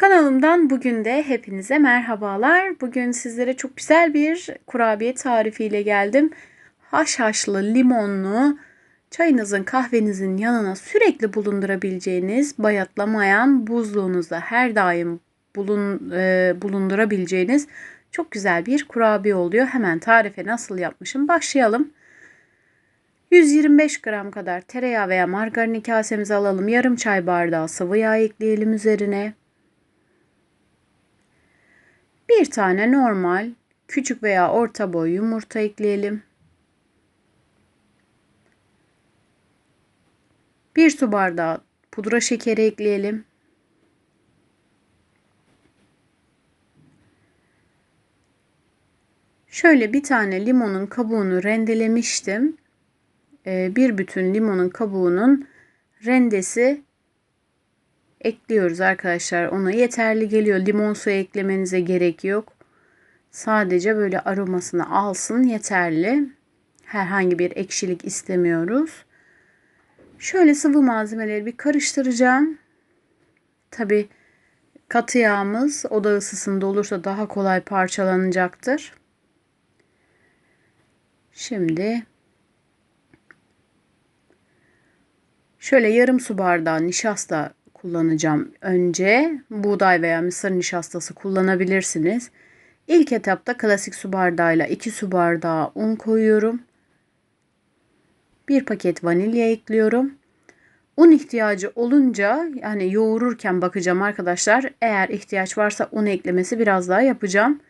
Kanalımdan bugün de hepinize merhabalar. Bugün sizlere çok güzel bir kurabiye tarifiyle geldim. Haşhaşlı limonlu çayınızın kahvenizin yanına sürekli bulundurabileceğiniz bayatlamayan buzluğunuzda her daim bulun, e, bulundurabileceğiniz çok güzel bir kurabiye oluyor. Hemen tarife nasıl yapmışım başlayalım. 125 gram kadar tereyağı veya margarin kasemize alalım. Yarım çay bardağı sıvı yağ ekleyelim üzerine. Bir tane normal küçük veya orta boy yumurta ekleyelim. Bir su bardağı pudra şekeri ekleyelim. Şöyle bir tane limonun kabuğunu rendelemiştim. Ee, bir bütün limonun kabuğunun rendesi ekliyoruz arkadaşlar. Ona yeterli geliyor. Limon suyu eklemenize gerek yok. Sadece böyle aromasını alsın yeterli. Herhangi bir ekşilik istemiyoruz. Şöyle sıvı malzemeleri bir karıştıracağım. Tabi katı yağımız oda ısısında olursa daha kolay parçalanacaktır. Şimdi şöyle yarım su bardağı nişasta kullanacağım önce. Buğday veya mısır nişastası kullanabilirsiniz. İlk etapta klasik su bardağıyla 2 su bardağı un koyuyorum. 1 paket vanilya ekliyorum. Un ihtiyacı olunca yani yoğururken bakacağım arkadaşlar. Eğer ihtiyaç varsa un eklemesi biraz daha yapacağım.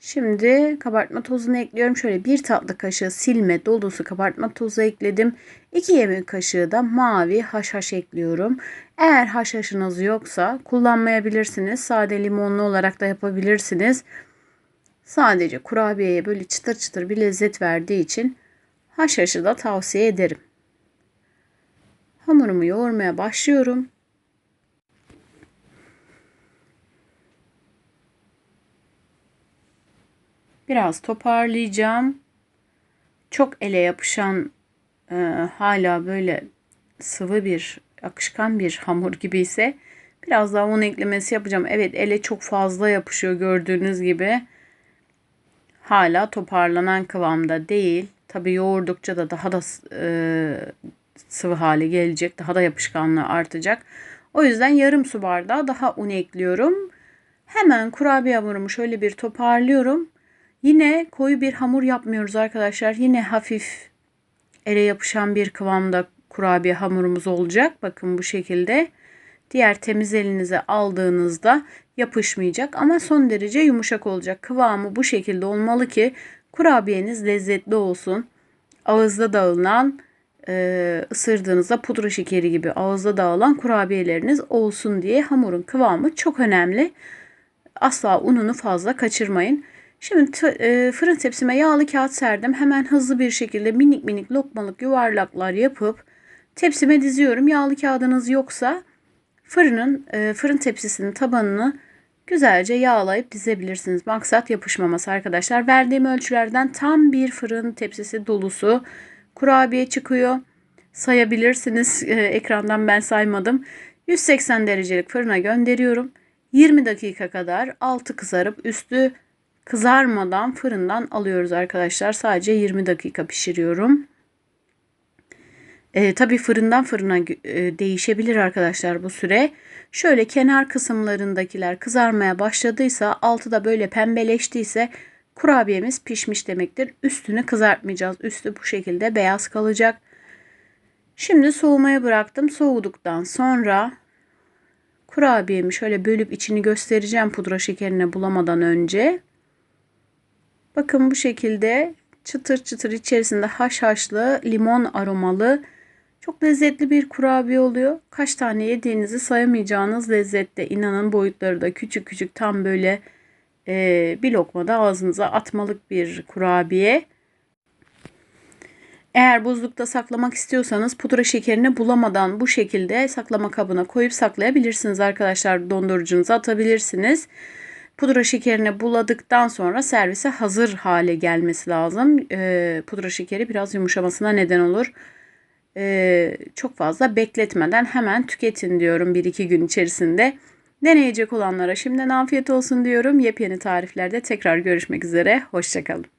Şimdi kabartma tozunu ekliyorum. Şöyle bir tatlı kaşığı silme dolusu kabartma tozu ekledim. 2 yemek kaşığı da mavi haşhaş ekliyorum. Eğer haşhaşınız yoksa kullanmayabilirsiniz. Sade limonlu olarak da yapabilirsiniz. Sadece kurabiyeye böyle çıtır çıtır bir lezzet verdiği için haşhaşı da tavsiye ederim. Hamurumu yoğurmaya başlıyorum. Biraz toparlayacağım. Çok ele yapışan e, hala böyle sıvı bir akışkan bir hamur gibi ise biraz daha un eklemesi yapacağım. Evet ele çok fazla yapışıyor gördüğünüz gibi. Hala toparlanan kıvamda değil. Tabi yoğurdukça da daha da e, sıvı hale gelecek. Daha da yapışkanlığı artacak. O yüzden yarım su bardağı daha un ekliyorum. Hemen kurabiye hamurumu şöyle bir toparlıyorum. Yine koyu bir hamur yapmıyoruz arkadaşlar. Yine hafif ele yapışan bir kıvamda kurabiye hamurumuz olacak. Bakın bu şekilde. Diğer temiz elinize aldığınızda yapışmayacak ama son derece yumuşak olacak. Kıvamı bu şekilde olmalı ki kurabiyeniz lezzetli olsun. Ağızda dağılan e, ısırdığınızda pudra şekeri gibi ağızda dağılan kurabiyeleriniz olsun diye hamurun kıvamı çok önemli. Asla ununu fazla kaçırmayın. Şimdi e, fırın tepsime yağlı kağıt serdim. Hemen hızlı bir şekilde minik minik lokmalık yuvarlaklar yapıp tepsime diziyorum. Yağlı kağıdınız yoksa fırının e, fırın tepsisinin tabanını güzelce yağlayıp dizebilirsiniz. Maksat yapışmaması arkadaşlar. Verdiğim ölçülerden tam bir fırın tepsisi dolusu kurabiye çıkıyor. Sayabilirsiniz. E, ekrandan ben saymadım. 180 derecelik fırına gönderiyorum. 20 dakika kadar altı kızarıp üstü kızarmadan fırından alıyoruz arkadaşlar. Sadece 20 dakika pişiriyorum. E, tabii fırından fırına e, değişebilir arkadaşlar bu süre. Şöyle kenar kısımlarındakiler kızarmaya başladıysa altı da böyle pembeleştiyse kurabiyemiz pişmiş demektir. Üstünü kızartmayacağız. Üstü bu şekilde beyaz kalacak. Şimdi soğumaya bıraktım. Soğuduktan sonra kurabiyemi şöyle bölüp içini göstereceğim pudra şekerine bulamadan önce. Bakın bu şekilde çıtır çıtır içerisinde haşhaşlı limon aromalı çok lezzetli bir kurabiye oluyor. Kaç tane yediğinizi sayamayacağınız lezzette. İnanın boyutları da küçük küçük tam böyle e, bir lokmada ağzınıza atmalık bir kurabiye. Eğer buzlukta saklamak istiyorsanız pudra şekerini bulamadan bu şekilde saklama kabına koyup saklayabilirsiniz arkadaşlar. Dondurucunuza atabilirsiniz. Pudra şekerini buladıktan sonra servise hazır hale gelmesi lazım. E, pudra şekeri biraz yumuşamasına neden olur. E, çok fazla bekletmeden hemen tüketin diyorum 1-2 gün içerisinde. Deneyecek olanlara şimdiden afiyet olsun diyorum. Yepyeni tariflerde tekrar görüşmek üzere. Hoşçakalın.